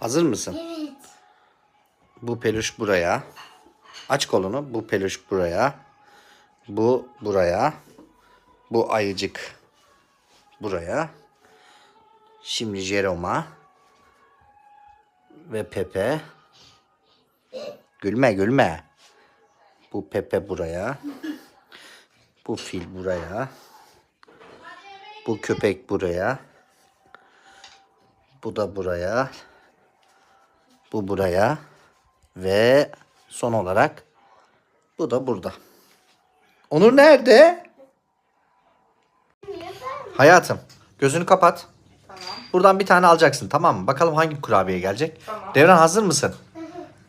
Hazır mısın? Evet. Bu peluş buraya. Aç kolunu. Bu peluş buraya. Bu buraya. Bu ayıcık buraya. Şimdi Jerome'a ve Pepe. Gülme gülme. Bu Pepe buraya. Bu fil buraya. Bu köpek buraya. Bu da buraya. Bu buraya. Ve son olarak bu da burada. Onur nerede? Hayatım gözünü kapat. Buradan bir tane alacaksın tamam mı? Bakalım hangi kurabiye gelecek. Devran hazır mısın?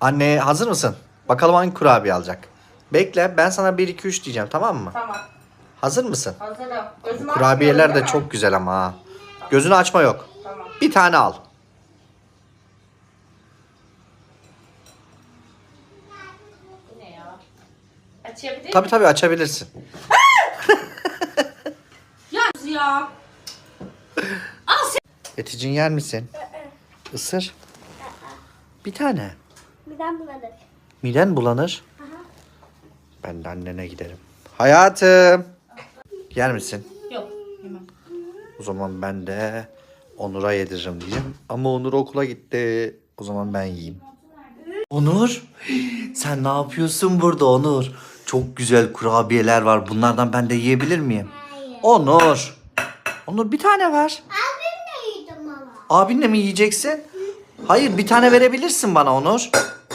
Anne hazır mısın? Bakalım hangi kurabiye alacak. Bekle ben sana 1 2 3 diyeceğim tamam mı? Tamam. Hazır mısın? Hazırım. Gözümü Kurabiyeler açmıyorum, de mi? çok güzel ama ha. Gözünü açma yok. Tamam. Bir tane al. Bu ne ya? Açabilir Tabii tabii açabilirsin. Ya ya. Al sen. Eticin yer misin? Isır. Bir tane. Birden buladık. Miden bulanır. Ben de annene giderim. Hayatım. Yer misin? Yok. Yemem. O zaman ben de Onur'a yediririm diyeceğim. Ama Onur okula gitti. O zaman ben yiyeyim. Onur, sen ne yapıyorsun burada Onur? Çok güzel kurabiyeler var. Bunlardan ben de yiyebilir miyim? Hayır. Onur. Onur bir tane ver. Abim de yedim ama. Abinle mi yiyeceksin? Hayır bir tane verebilirsin bana Onur.